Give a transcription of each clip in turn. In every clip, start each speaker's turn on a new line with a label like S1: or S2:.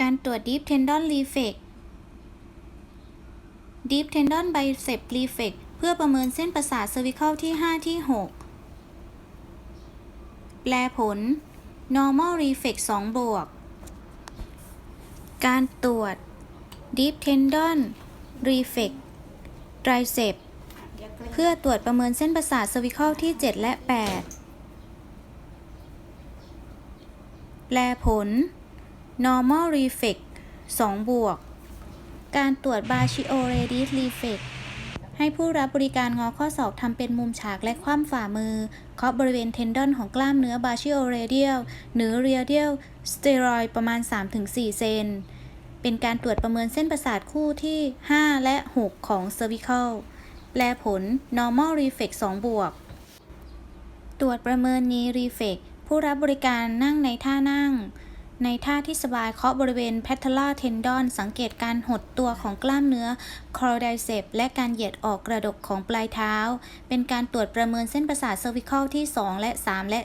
S1: การตรวจ Deep Tendon Reflex Deep Tendon Bicep Reflex เพื่อประเมินเส้นประสาทเซอร์วิเลที่ 5 ที่ 6 แปลผล normal reflex 2 บวก การตรวจ deep tendon reflex tricep เพื่อตรวจประเมินเส้นประสาทเซอร์วิเคิลที่ 7 และ 8 แปลผล normal reflex 2 บวก การตรวจ brachio radius reflex ให้ผู้รับบริการงอข้อศอกทำเป็นมุมฉากและคว่ำฝ่ามือ เคาะบริเวณเทนดอนของกล้ามเนื้อ brachio radial หรือ radial steroid ประมาณ 3-4 เซน เป็นการตรวจประเมินเส้นประสาทคู่ที่ 5 และ 6 ของ cervical แปลผล normal reflex 2 บวก ตรวจประเมินนี้ reflex ผู้รับบริการนั่งในท่านั่ง ในท่าที่สบายเคาะบริเวณ patellar tendon สังเกตการหดตัวของกล้ามเนื้อ quadriceps และการเหยียดออกกระดกของปลายเท้า เป็นการตรวจประเมินเส้นประสาท cervical ที่ 2 และ 3 และ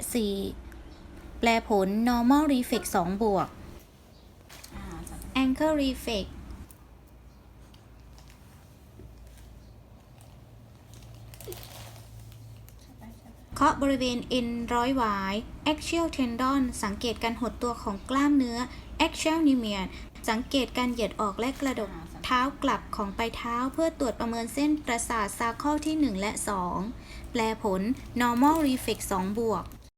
S1: 4 แปลผล normal reflex 2 บวก ankle reflex าะบริเวณเอ็นร้อยหวาย axial tendon สังเกตการหดตัวของกล้ามเนื้อ axial nemian สังเกตการเหยียดออกและกระดกเท้ากลับของปลายเท้าเพื่อตรวจประเมินเส้นประสาทซาเคิลที่ 1 และ 2 แปลผล normal reflex 2 บวก